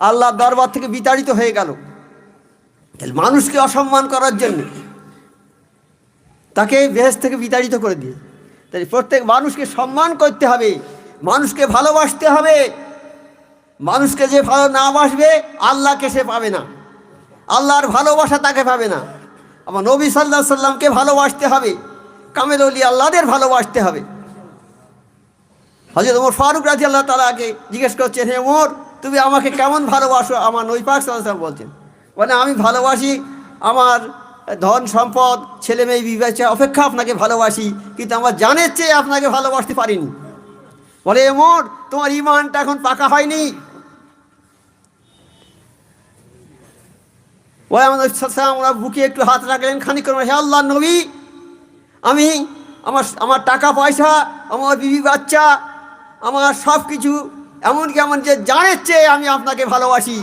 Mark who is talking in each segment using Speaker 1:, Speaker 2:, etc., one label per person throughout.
Speaker 1: আল্লাহ দরবার থেকে বিতাড়িত হয়ে গেল। মানুষকে অসম্মান করার জন্য তাকে বেহেস থেকে বিতাড়িত করে দিয়ে। তাই প্রত্যেক মানুষকে সম্মান করতে হবে, মানুষকে ভালোবাসতে হবে। মানুষকে যে ভালো না বাসবে, আল্লাহকে সে পাবে না। আল্লাহর ভালোবাসা তাকে পাবে না। আমার নবী সাল্লাহ সাল্লামকে ভালোবাসতে হবে, কামেল অলি আল্লাহদের ভালোবাসতে হবে। হজরত ওমর ফারুক রাজি আল্লাহ তালাকে জিজ্ঞেস করছেন, হে ওমর তুমি আমাকে কেমন ভালোবাসো? আমার নই পাক সাল্লাম বলছেন। মানে আমি ভালোবাসি আমার ধন সম্পদ, ছেলে মেয়ে বিবেচা অপেক্ষা আপনাকে ভালোবাসি, কিন্তু আমার জানের চেয়ে আপনাকে ভালোবাসতে পারিনি। বলে এমন তোমার ইমানটা এখন পাকা হয়নি। ওই আমাদের সালাম ওরা বুকে একটু হাত রাখলেন, খানিক হে আল্লাহ নবী, আমি আমার আমার টাকা পয়সা আমার বিবি বাচ্চা, আমার সব কিছু এমনকি আমার যে জানের চেয়ে আমি আপনাকে ভালোবাসি।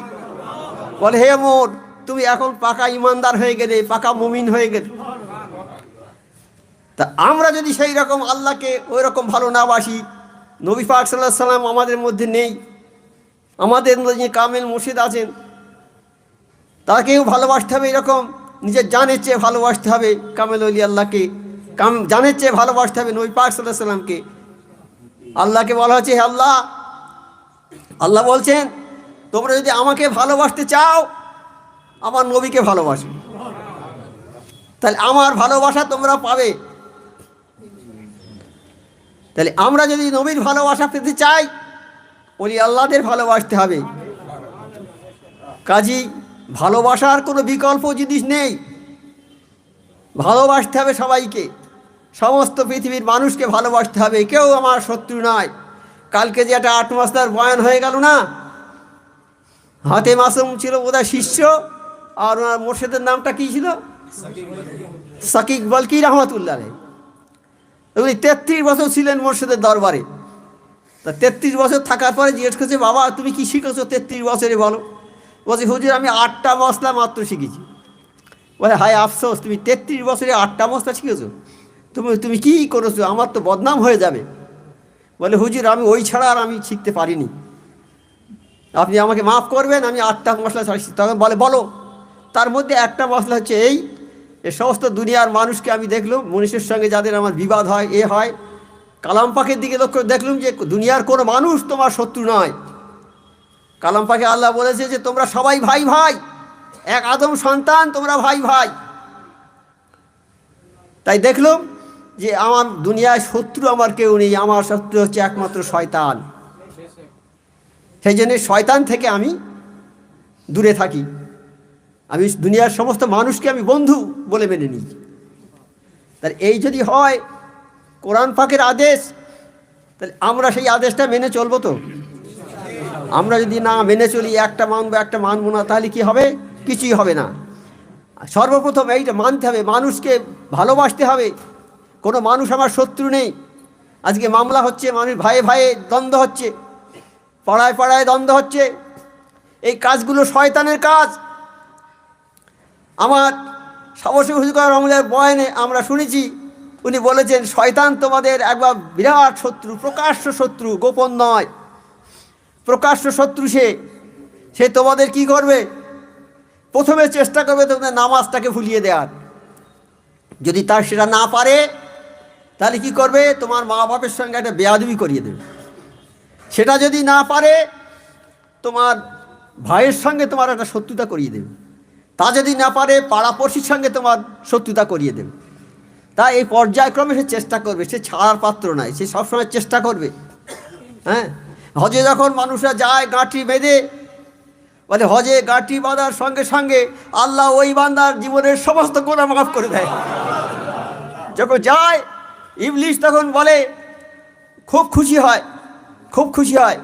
Speaker 1: বলে, হে মোর তুমি এখন পাকা ইমানদার হয়ে গেলে, পাকা মুমিন হয়ে গেলে। তা আমরা যদি সেই রকম আল্লাহকে ওই রকম ভালো না বাসি, নবী পাক সাল্লাহ সাল্লাম আমাদের মধ্যে নেই। আমাদের মধ্যে কামেল মুর্শিদ আছেন, তাকেও ভালোবাসতে হবে এরকম। নিজের জানের চেয়ে ভালোবাসতে হবে কামেল অলি আল্লাহকে। কাম, জানের চেয়ে ভালোবাসতে হবে নবী পাক সাল্লাহ সাল্লামকে। আল্লাহকে বলা হচ্ছে, হে আল্লাহ আল্লাহ বলছেন, তোমরা যদি আমাকে ভালোবাসতে চাও, আমার নবীকে ভালোবাসো তাহলে আমার ভালোবাসা তোমরা পাবে। তাহলে আমরা যদি নবীর ভালোবাসা পেতে চাই, ওলি আল্লাহদের ভালোবাসতে হবে। কাজী, ভালোবাসার কোনো বিকল্প জিনিস নেই। ভালোবাসতে হবে সবাইকে। সমস্ত পৃথিবীর মানুষকে ভালোবাসতে হবে। কেউ আমার শত্রু নয়। কালকে যে একটা আট মাস্টার বয়ান হয়ে গেল না? হাতে মাসুম ছিল বোধহয় শিষ্য, আর ওনার মোর্শেদের নামটা কী ছিল? সাকিক বলকি রহমতুল্লাহ উনি তেত্রিশ বছর ছিলেন মোর্শেদের দরবারে। তা তেত্রিশ বছর থাকার পরে জিজ্ঞেস করছে, বাবা, তুমি কি শিখেছো তেত্রিশ বছরে বলো? বলছি, হুজুর, আমি আটটা মশলা মাত্র শিখেছি। বলে, হায় আফসোস, তুমি তেত্রিশ বছরে আটটা মশলা শিখেছো? তুমি তুমি কী করেছ? আমার তো বদনাম হয়ে যাবে। বলে, হুজুর, আমি ওই ছাড়া আর আমি শিখতে পারিনি। আপনি আমাকে মাফ করবেন, আমি আটটা মশলা ছাড়া তখন বলে, বলো। তার মধ্যে একটা মশলা হচ্ছে এই সমস্ত দুনিয়ার মানুষকে আমি দেখলাম, মনীষের সঙ্গে যাদের আমার বিবাদ হয়, এ হয়। কালাম পাখির দিকে লক্ষ্য দেখলাম যে, দুনিয়ার কোনো মানুষ তোমার শত্রু নয়। কালাম পাখি আল্লাহ বলেছে যে, তোমরা সবাই ভাই ভাই, এক আদম সন্তান, তোমরা ভাই ভাই। তাই দেখলাম যে আমার দুনিয়ায় শত্রু আমার কেউ নেই, আমার শত্রু হচ্ছে একমাত্র শয়তান। সেই জন্যে শয়তান থেকে আমি দূরে থাকি। আমি দুনিয়ার সমস্ত মানুষকে আমি বন্ধু বলে মেনে নিই। তাহলে এই যদি হয়, কোরআন পাকের আদেশ, তাহলে আমরা সেই আদেশটা মেনে চলবো তো? আমরা যদি না মেনে চলি, একটা মানবো একটা মানবো না, তাহলে কি হবে? কিছুই হবে না। সর্বপ্রথম এইটা মানতে হবে, মানুষকে ভালোবাসতে হবে। কোনো মানুষ আমার শত্রু নেই। আজকে মামলা হচ্ছে মানুষ ভাইয়ে ভাইয়ে দ্বন্দ্ব হচ্ছে, পাড়ায় পাড়ায় দ্বন্দ্ব হচ্ছে। এই কাজগুলো শয়তানের কাজ। আমার সমস্যা হুজুর রহমানের বয়নে আমরা শুনেছি, উনি বলেছেন, শয়তান তোমাদের একবার বিরাট শত্রু, প্রকাশ্য শত্রু, গোপন নয়। প্রকাশ্য শত্রু সে সে তোমাদের কি করবে? প্রথমে চেষ্টা করবে তোমাদের নামাজটাকে ভুলিয়ে দেওয়ার। যদি তার সেটা না পারে তাহলে কি করবে? তোমার মা বাপের সঙ্গে একটা বেয়াদবি করিয়ে দেবে। সেটা যদি না পারে, তোমার ভাইয়ের সঙ্গে তোমার একটা শত্রুতা করিয়ে দেবে। তা যদি না পারে, পাড়াপড়শির সঙ্গে তোমার শত্রুতা করিয়ে দেবে। তা এই পর্যায়ক্রমে সে চেষ্টা করবে। সে ছাড়ার পাত্র নাই। সে সবসময় চেষ্টা করবে। হ্যাঁ? হজে যখন মানুষরা যায় গাঁটি বেঁধে, বলে হজে গাঁটি বাঁধার সঙ্গে সঙ্গে আল্লাহ ওই বান্দার জীবনের সমস্ত গোনা মাফ করে দেয়। যখন যায় ইবলিশ তখন বলে, খুব খুশি হয়, খুব খুশি হয়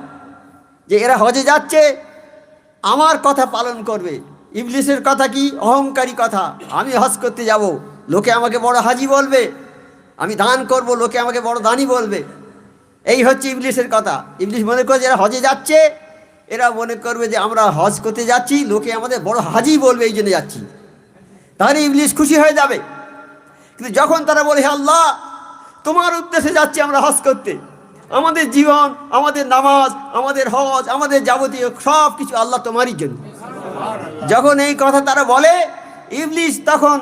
Speaker 1: যে এরা হজে যাচ্ছে, আমার কথা পালন করবে। ইবলিশের কথা কি? অহংকারী কথা। আমি হজ করতে যাব, লোকে আমাকে বড় হাজি বলবে, আমি দান করব, লোকে আমাকে বড় দানি বলবে। এই হচ্ছে ইবলিশের কথা। ইবলিশ মনে করে এরা হজে যাচ্ছে, এরা মনে করবে যে আমরা হজ করতে যাচ্ছি, লোকে আমাদের বড় হাজি বলবে, এই জন্য যাচ্ছি। তাহলে ইবলিশ খুশি হয়ে যাবে। কিন্তু যখন তারা বলে আল্লাহ তোমার উদ্দেশ্যে যাচ্ছি আমরা হজ করতে। আমাদের জীবন, আমাদের নামাজ, আমাদের হজ, আমাদের যাবতীয় সব কিছু আল্লাহ তোমারই জন্য। যখন এই কথা তারা বলে ইবলিশ তখন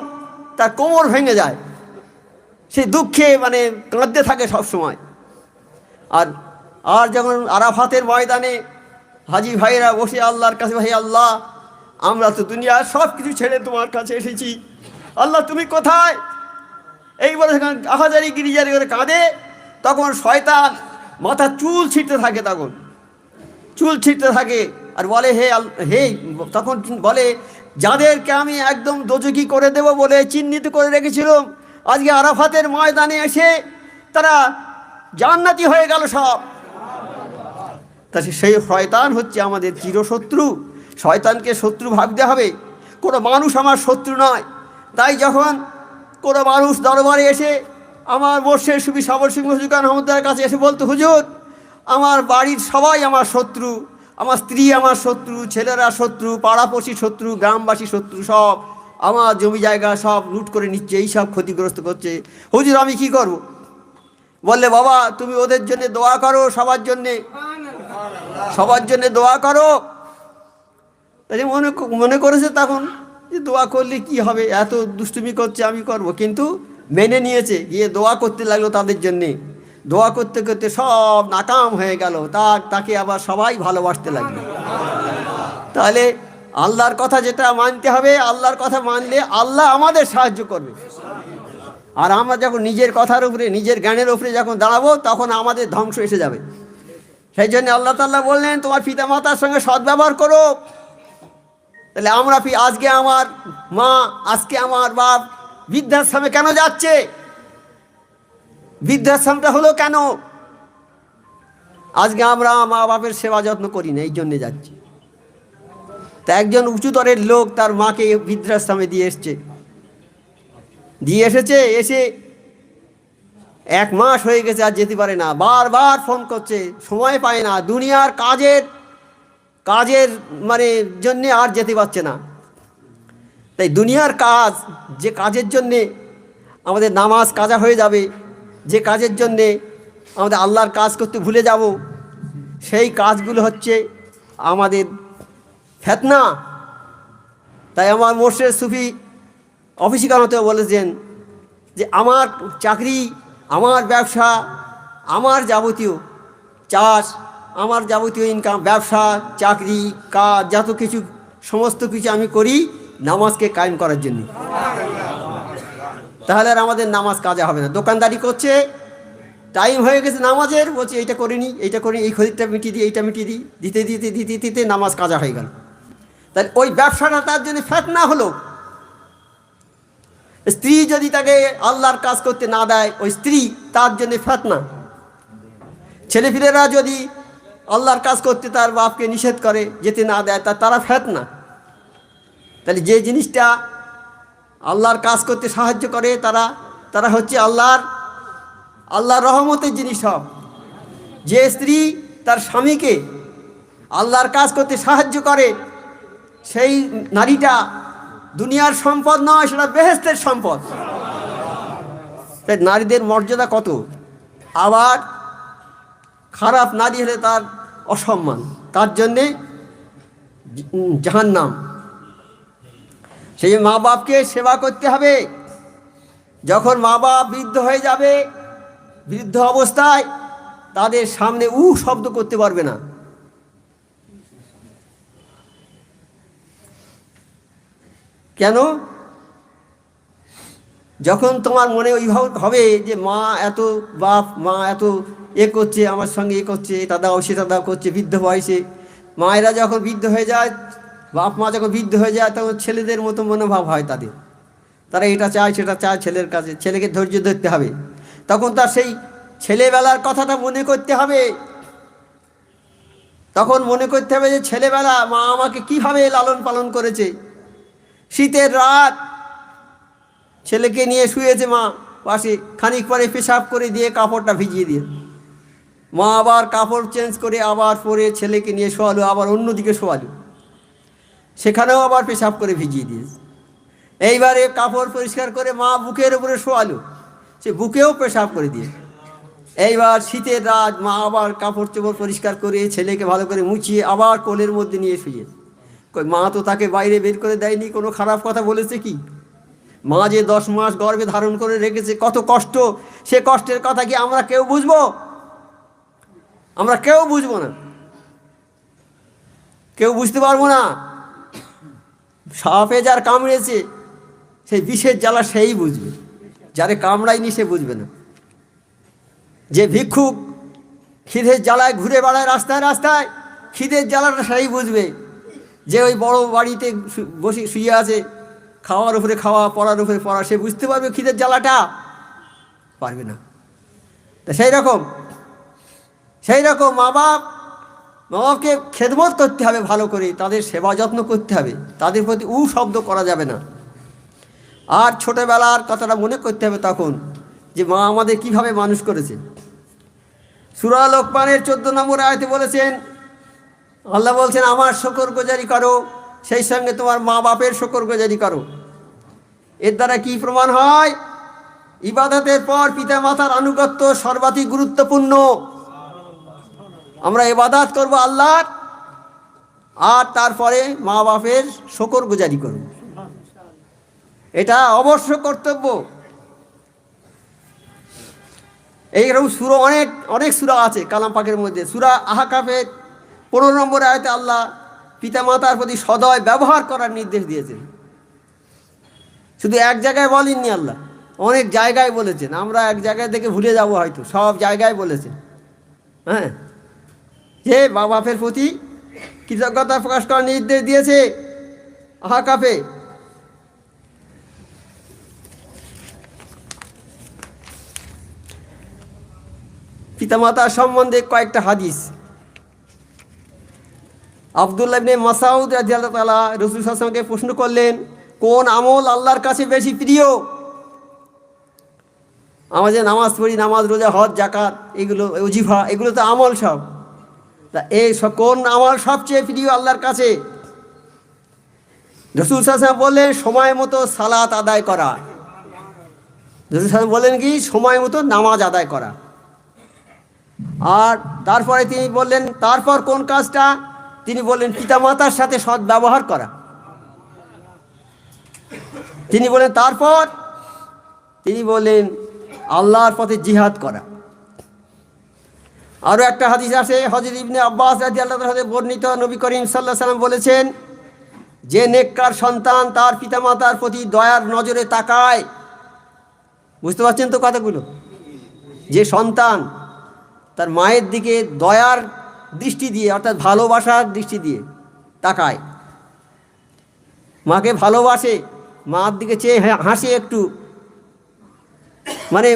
Speaker 1: তার কোমর ভেঙে যায়। সে দুঃখে মানে কাঁদতে থাকে সব সময় আর আর যখন আরাফাতের ময়দানে হাজি ভাইরা বসে আল্লাহর কাছে ভাই আল্লাহ, আমরা তো দুনিয়ার সব কিছু ছেড়ে তোমার কাছে এসেছি। আল্লাহ, তুমি কোথায়? এই বলে যখন আহাজারি গিরিজারি করে কাঁদে, তখন শয়তান মাথা চুল ছিটতে থাকে তখন। চুল ছিটতে থাকে আর বলে, হে হে, তখন বলে, যাদেরকে আমি একদম দোজকি করে দেব বলে চিহ্নিত করে রেখেছিলাম, আজকে আরাফাতের ময়দানে এসে তারা জান্নাতি হয়ে গেল সব। তা সেই শয়তান হচ্ছে আমাদের চিরশত্রু। শয়তানকে শত্রু ভাবতে হবে। কোনো মানুষ আমার শত্রু নয়। তাই যখন কোনো মানুষ দরবারে এসে আমার বর্ষের সুবি সাবর সিংহ হুজুর আহমদার কাছে এসে বলতো, হুজুর, আমার বাড়ির সবাই আমার শত্রু, আমার স্ত্রী আমার শত্রু, ছেলেরা শত্রু, পাড়াপড়শি শত্রু, গ্রামবাসী শত্রু সব, আমার জমি জায়গা সব লুট করে নিচ্ছে, এই সব ক্ষতিগ্রস্ত করছে। হুজুর, আমি কি করব? বললে, বাবা, তুমি ওদের জন্য দোয়া করো সবার জন্যে। সবার জন্য দোয়া করো। মনে মনে করেছে তখন দোয়া করলে কি হবে? এত দুষ্টুমি করছে, আমি করব। কিন্তু মেনে নিয়েছে, গিয়ে দোয়া করতে লাগল তাদের জন্যে। দোয়া করতে করতে সব নাকাম হয়ে গেল। তার, তাকে আবার সবাই ভালোবাসতে লাগল। তাহলে আল্লাহর কথা যেটা মানতে হবে, আল্লাহর কথা মানলে আল্লাহ আমাদের সাহায্য করবে। আর আমরা যখন নিজের কথার উপরে, নিজের জ্ঞানের উপরে যখন দাঁড়াবো, তখন আমাদের ধ্বংস এসে যাবে। সেই জন্য আল্লাহ তাল্লাহ বললেন, তোমার পিতা মাতার সঙ্গে সদ্ব্যবহার করো। তাহলে আমরা আজকে আমার মা, আজকে আমার বাপ বৃদ্ধাশ্রমে কেন যাচ্ছে? বৃদ্ধাশ্রমটা হলো কেন? আজকে আমরা মা বাপের সেবা যত্ন করি না, এই জন্যে যাচ্ছি। তা একজন উঁচুতরের লোক তার মাকে বৃদ্ধাশ্রমে দিয়ে এসছে। দিয়ে এসেছে, এসে এক মাস হয়ে গেছে আর যেতে পারে না। বারবার ফোন করছে, সময় পায় না। দুনিয়ার কাজের কাজের মানে জন্যে আর যেতে পারছে না। তাই দুনিয়ার কাজ, যে কাজের জন্যে আমাদের নামাজ কাজা হয়ে যাবে, যে কাজের জন্যে আমাদের আল্লাহর কাজ করতে ভুলে যাব, সেই কাজগুলো হচ্ছে আমাদের ফেতনা। তাই আমার মোর্শেদ সুফি অফিসিকালতে বলেছেন যে, আমার চাকরি, আমার ব্যবসা, আমার যাবতীয় চাষ আমার যাবতীয় ইনকাম ব্যবসা, চাকরি, কাজ, যত কিছু, সমস্ত কিছু আমি করি নামাজকে কায়েম করার জন্য। তাহলে আর আমাদের নামাজ কাজা হবে না। দোকানদারি করছে টাইম হয়ে গেছে নামাজের, বলছি এইটা করিনি এইটা করি এই খরিদটা মিটিয়ে দিই, এইটা মিটিয়ে দিই, দিতে দিতে দিতে দিতে নামাজ কাজা হয়ে গেল। তাহলে ওই ব্যবসাটা তার জন্য ফ্যাট না হলো। স্ত্রী যদি তাকে আল্লাহর কাজ করতে না দেয়, ওই স্ত্রী তার জন্য না। ছেলেপিলেরা যদি আল্লাহর কাজ করতে তার বাপকে নিষেধ করে, যেতে না দেয় তা তারা ফেত না তাহলে যে জিনিসটা আল্লাহর কাজ করতে সাহায্য করে, তারা তারা হচ্ছে আল্লাহর আল্লাহর রহমতের জিনিস সব। যে স্ত্রী তার স্বামীকে আল্লাহর কাজ করতে সাহায্য করে, সেই নারীটা দুনিয়ার সম্পদ নয়, সেটা বেহেস্তের সম্পদ। তাই নারীদের মর্যাদা কত? আবার খারাপ নারী হলে তার অসম্মান। তার জন্যে জাহান নাম সেই মা বাপকে সেবা করতে হবে। যখন মা বাপ বৃদ্ধ হয়ে যাবে, বৃদ্ধ অবস্থায় তাদের সামনে উ শব্দ করতে পারবে না। কেন? যখন তোমার মনে ওইভাবে হবে যে মা এত বাপ, মা এত এ করছে, আমার সঙ্গে এ করছে, এটা দাও, সেটা করছে, বৃদ্ধ বয়সে, মায়েরা যখন বৃদ্ধ হয়ে যায়, বাপ, মা যখন বৃদ্ধ হয়ে যায়, তখন ছেলেদের মতো মনোভাব হয় তাদের। তারা এটা চায়, সেটা চায় ছেলের কাছে, ছেলেকে ধৈর্য ধরতে হবে। তখন তার সেই ছেলেবেলার কথাটা মনে করতে হবে। তখন মনে করতে হবে যে ছেলেবেলা মা আমাকে কীভাবে লালন পালন করেছে। শীতের রাত ছেলেকে নিয়ে শুয়েছে মা, পাশে খানিক পরে পেশাব করে দিয়ে কাপড়টা ভিজিয়ে দিয়ে। মা আবার কাপড় চেঞ্জ করে আবার পরে ছেলেকে নিয়ে শোয়ালো, আবার অন্যদিকে শোয়ালো। সেখানেও আবার পেশাব করে ভিজিয়ে দিয়েছে এইবারে কাপড় পরিষ্কার করে মা বুকের উপরে শোয়ালো, সে বুকেও পেশাব করে দিয়ে। এইবার শীতের রাত, মা আবার কাপড় চোপড় পরিষ্কার করে ছেলেকে ভালো করে মুছিয়ে আবার কোলের মধ্যে নিয়ে শুয়ে। মা তো তাকে বাইরে বের করে দেয়নি, কোনো খারাপ কথা বলেছে কি? মা যে দশ মাস গর্ভে ধারণ করে রেখেছে, কত কষ্ট। সে কষ্টের কথা কি আমরা কেউ বুঝব? আমরা কেউ বুঝব না। কেউ বুঝতে পারব না। সাপে যার কামড়েছে সেই বিষের জ্বালা সেই বুঝবে। যারে কামড়ায়নি সে বুঝবে না। যে ভিক্ষুক খিদের জ্বালায় ঘুরে বেড়ায় রাস্তায় রাস্তায়, খিদের জ্বালাটা সেই বুঝবে। যে ওই বড় বাড়িতে বসে শুয়ে আছে খাওয়ার উপরে খাওয়া, পড়ার উপরে পড়া, সে বুঝতে পারবে খিদের জ্বালাটা। পারবে না। তা সেই রকম সেই রকম মা বাপ, মা বাপকে খেদমত করতে হবে ভালো করে, তাদের সেবা যত্ন করতে হবে, তাদের প্রতি উ শব্দ করা যাবে না। আর ছোটোবেলার কথাটা মনে করতে হবে তখন যে মা আমাদের কীভাবে মানুষ করেছে। সুরা লোকমানের চোদ্দ নম্বর আয়তে বলেছেন, আল্লাহ বলছেন, আমার শকর গোজারি করো সেই সঙ্গে তোমার মা বাপের শকর গোজারি করো। এর দ্বারা কি প্রমাণ হয়? ইবাদতের পর পিতা মাতার আনুগত্য সর্বাধিক গুরুত্বপূর্ণ। আমরা ইবাদাত করব আল্লাহর, আর তারপরে মা বাপের শকর গুজারি করব। এটা অবশ্য কর্তব্য। এইরকম সুরো অনেক অনেক সুরা আছে কালাম পাকের মধ্যে। সুরা আহাকাফের পনেরো নম্বর আয়তে আল্লাহ পিতামাতার প্রতি সদয় ব্যবহার করার নির্দেশ দিয়েছেন। শুধু এক জায়গায় বলেননি আল্লাহ, অনেক জায়গায় বলেছেন। আমরা এক জায়গায় থেকে ভুলে যাব হয়তো, সব জায়গায় বলেছেন। হ্যাঁ? যে মা বাপের প্রতি কৃতজ্ঞতা প্রকাশ করার নির্দেশ দিয়েছে আহাকাফে। পিতামাতার সম্বন্ধে কয়েকটা হাদিস। আবদুল্লাহ ইবনে মাসাউদ রাজিয়াল্লাহ তালা রসুল হাসানকে প্রশ্ন করলেন, কোন আমল আল্লাহর কাছে বেশি প্রিয়? আমরা যে নামাজ পড়ি, নামাজ, রোজা, হজ জাকাত এগুলো অজিফা এগুলো তো আমল সব। তা এই কোন আমল সবচেয়ে প্রিয় আল্লাহর কাছে? রসুল হাসান বললেন, সময় মতো সালাত আদায় করা। রসুল হাসান বললেন কি? সময় মতো নামাজ আদায় করা। আর তারপরে তিনি বললেন, তারপর কোন কাজটা? তিনি বললেন, পিতামাতার সাথে সৎ ব্যবহার করা। তিনি বলেন তারপর তিনি বললেন, আল্লাহর পথে জিহাদ করা। আরও একটা হাদিস আছে হজরত ইবনে আব্বাস রাজি আল্লাহ হাতে বর্ণিত। নবী করিম সাল্লাহ সাল্লাম বলেছেন, যে নেককার সন্তান তার পিতামাতার প্রতি দয়ার নজরে তাকায়। বুঝতে পারছেন তো কথাগুলো? যে সন্তান তার মায়ের দিকে দয়ার দৃষ্টি দিয়ে, অর্থাৎ ভালোবাসার দৃষ্টি দিয়ে তাকায়। মাকে ভালোবাসে, মার দিকে চেয়ে হাসে একটু। মানে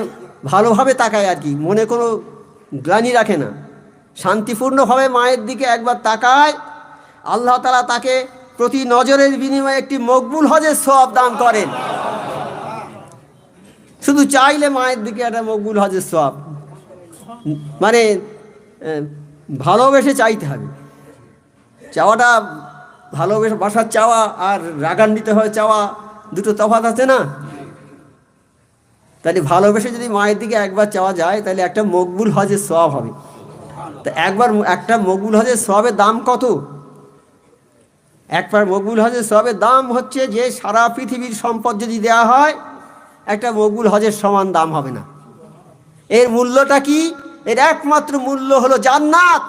Speaker 1: ভালোভাবে তাকায় আর কি, মনে কোনো গ্লানি রাখে না। শান্তিপূর্ণভাবে মায়ের দিকে একবার তাকায়। আল্লাহ তালা তাকে প্রতি নজরের বিনিময়ে একটি মকবুল হজের সব দান করেন। শুধু চাইলে মায়ের দিকে একটা মকবুল হজের সব মানে ভালোবেসে চাইতে হবে। চাওয়াটা, ভালোবেসে, বাসার চাওয়া আর রাগান্বিত হয়ে চাওয়া দুটো তফাৎ আছে না? তাহলে ভালোবেসে যদি মায়ের দিকে একবার চাওয়া যায়, তাহলে একটা মকবুল হজের সব হবে। তা একবার একটা মকবুল হজের সবের দাম কত? একবার মকবুল হজের সবের দাম হচ্ছে যে সারা পৃথিবীর সম্পদ যদি দেওয়া হয়, একটা মকবুল হজের সমান দাম হবে না। এর মূল্যটা কি? এর একমাত্র মূল্য হলো জান্নাত।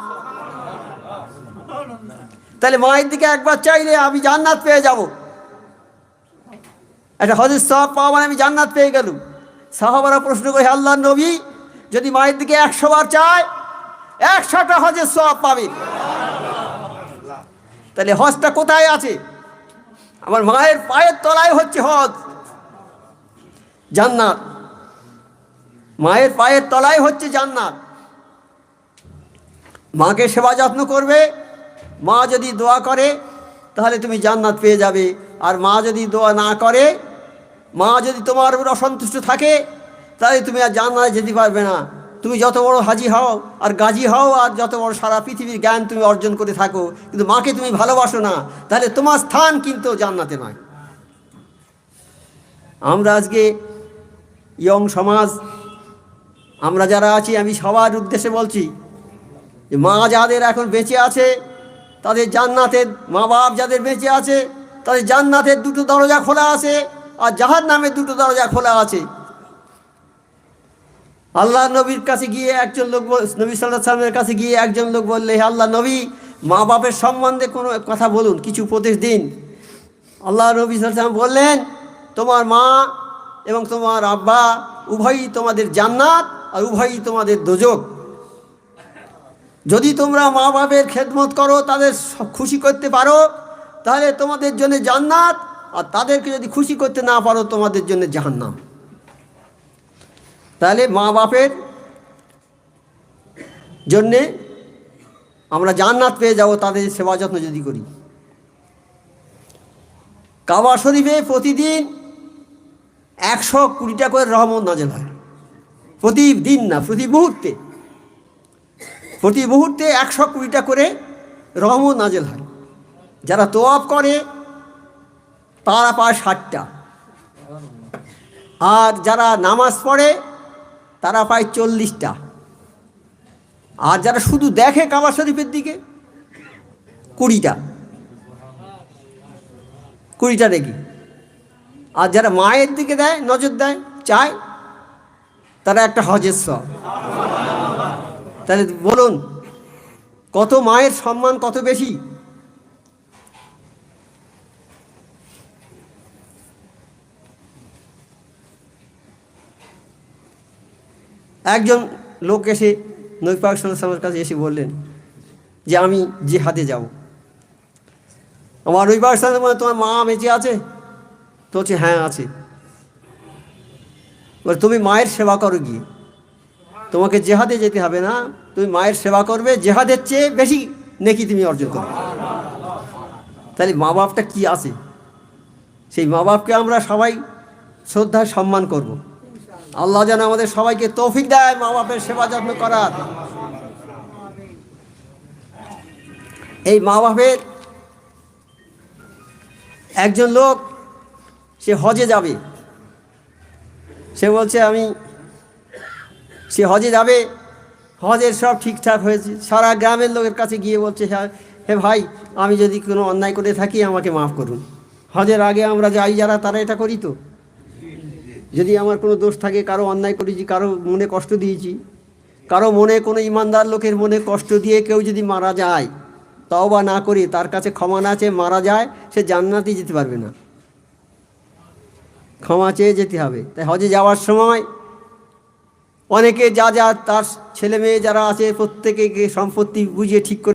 Speaker 1: তাহলে মায়ের দিকে একবার চাইলে আমি জান্নাত পেয়ে যাব। একটা হজের সব পাওয়া মানে আমি জান্নাত পেয়ে গেলুম। সাহাবারা প্রশ্ন করে আল্লাহ নবী, যদি মায়ের দিকে একশো বার চায়, একশোটা হজের সব পাবে। তাহলে হজটা কোথায় আছে? আমার মায়ের পায়ের তলায় হচ্ছে হজ। জান্নাত। মায়ের পায়ের তলায় হচ্ছে জান্নাত। মাকে সেবা যত্ন করবে। মা যদি দোয়া করে, তাহলে তুমি জান্নাত পেয়ে যাবে। আর মা যদি দোয়া না করে, মা যদি তোমার উপর অসন্তুষ্ট থাকে, তাহলে তুমি আর জান্নাতে যেতে পারবে না। তুমি যত বড় হাজি হও আর গাজী হও, আর যত বড় সারা পৃথিবীর জ্ঞান তুমি অর্জন করে থাকো, কিন্তু মাকে তুমি ভালোবাসো না, তাহলে তোমার স্থান কিন্তু জান্নাতে নয়। আমরা আজকে ইয়ং সমাজ, আমরা যারা আছি, আমি সবার উদ্দেশ্যে বলছি মা যাদের এখন বেঁচে আছে, তাদের জান্নাতের মা বাপ যাদের বেঁচে আছে, তাদের জান্নাতের দুটো দরজা খোলা আছে আর জাহার নামের দুটো দরজা খোলা আছে। আল্লাহ নবীর কাছে গিয়ে একজন লোক নবী সাল্লাহ সাল্লামের কাছে গিয়ে একজন লোক বললে, "হে আল্লাহ নবী মা বাপের সম্বন্ধে কোনো কথা বলুন, কিছু উপদেশ দিন। আল্লাহ নবী আলাইহি বললেন, তোমার মা এবং তোমার আব্বা উভয়ই তোমাদের জান্নাত আর উভয়ই তোমাদের দোজক। যদি তোমরা মা বাপের খেদমত করো, তাদের খুশি করতে পারো, তাহলে তোমাদের জন্য জান্নাত, আর তাদেরকে যদি খুশি করতে না পারো, তোমাদের জন্য জাহান্নাম। তাহলে মা বাপের জন্যে আমরা জান্নাত পেয়ে যাব, তাদের সেবা যত্ন যদি করি। কাবা শরীফে প্রতিদিন একশো কুড়িটা করে রহমত নাজেল হয়। প্রতিদিন না, প্রতি মুহূর্তে। প্রতি মুহূর্তে একশো কুড়িটা করে রহমত নাজেল হয়। যারা তোয়াব করে, তারা পায় ষাটটা। আর যারা নামাজ পড়ে, তারা পায় চল্লিশটা। আর যারা শুধু দেখে কাবা শরীফের দিকে, কুড়িটা। কুড়িটা দেখি। আর যারা মায়ের দিকে দেয়, নজর দেয়, চায়, তারা একটা হজের সব তাহলে বলুন কত মায়ের সম্মান কত বেশি? একজন লোক এসে নবী পাক সাল্লামের কাছে এসে বললেন যে আমি জিহাদে যাব। আমার নবী পাক সাল্লাম বললেন, তোমার মা বেঁচে আছে? তো হচ্ছে হ্যাঁ আছে। তুমি মায়ের সেবা করো গিয়ে। তোমাকে জেহাদে যেতে হবে না। তুমি মায়ের সেবা করবে, জেহাদের চেয়ে বেশি নেকি তুমি অর্জন করবে। তাহলে মা বাপটা কি আছে? সেই মা বাপকে আমরা সবাই শ্রদ্ধা, সম্মান করব। আল্লাহ যেন আমাদের সবাইকে তৌফিক দেয় মা বাপের সেবা যত্ন করার। এই মা বাপের একজন লোক, সে হজে যাবে। সে বলছে, আমি সে হজে যাবে। হজের সব ঠিকঠাক হয়েছে। সারা গ্রামের লোকের কাছে গিয়ে বলছে "হ্যাঁ, হে ভাই আমি যদি কোনো অন্যায় করে থাকি আমাকে মাফ করুন। হজের আগে আমরা যাই যারা তারা এটা করি তো। যদি আমার কোনো দোষ থাকে কারও অন্যায় করেছি কারও মনে কষ্ট দিয়েছি কারও মনে কোনো ইমানদার লোকের মনে কষ্ট দিয়ে কেউ যদি মারা যায় তাও বা না করে তার কাছে ক্ষমা না চেয়ে মারা যায় সে জান্নাতে যেতে পারবে না। ক্ষমা চেয়ে যেতে হবে। তাই হজে যাওয়ার সময় অনেকে যা যা তার ছেলে মেয়ে যারা আছে প্রত্যেকে সম্পত্তি বুঝিয়ে ঠিক করে